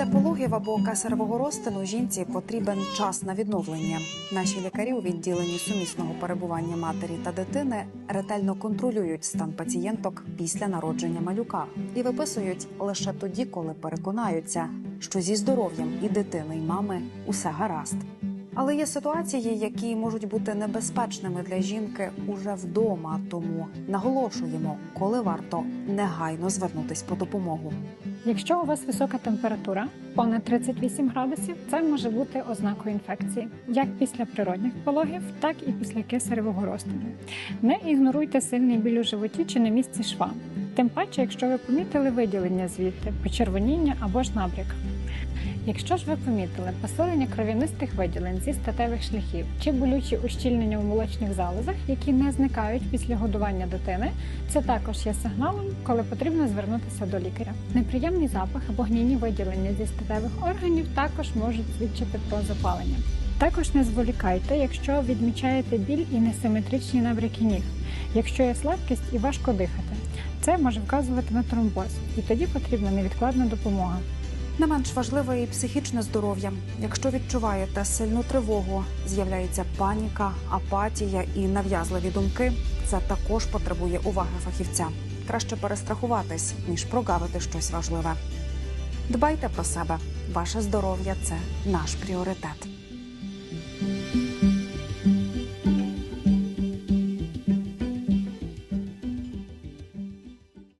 пологів або кесаревого розтину жінці потрібен час на відновлення. Наші лікарі у відділенні сумісного перебування матері та дитини ретельно контролюють стан пацієнток після народження малюка і виписують лише тоді, коли переконаються, що зі здоров'ям і дитини, і мами усе гаразд. Але є ситуації, які можуть бути небезпечними для жінки уже вдома. Тому наголошуємо, коли варто негайно звернутись по допомогу. Якщо у вас висока температура, понад 38 градусів, це може бути ознакою інфекції, як після природних пологів, так і після кесаревого розтину. Не ігноруйте сильний біль у животі чи на місці шва. Тим паче, якщо ви помітили виділення звідти, почервоніння або ж набряк. Якщо ж ви помітили посилення кров'янистих виділень зі статевих шляхів чи болючі ущільнення у молочних залозах, які не зникають після годування дитини, це також є сигналом, коли потрібно звернутися до лікаря. Неприємний запах або гнійні виділення зі статевих органів також можуть свідчити про запалення. Також не зволікайте, якщо відмічаєте біль і несиметричні набряки ніг, якщо є слабкість і важко дихати. Це може вказувати на тромбоз, і тоді потрібна невідкладна допомога. Не менш важливе і психічне здоров'я. Якщо відчуваєте сильну тривогу, з'являється паніка, апатія і нав'язливі думки, це також потребує уваги фахівця. Краще перестрахуватись, ніж прогавити щось важливе. Дбайте про себе. Ваше здоров'я це наш пріоритет.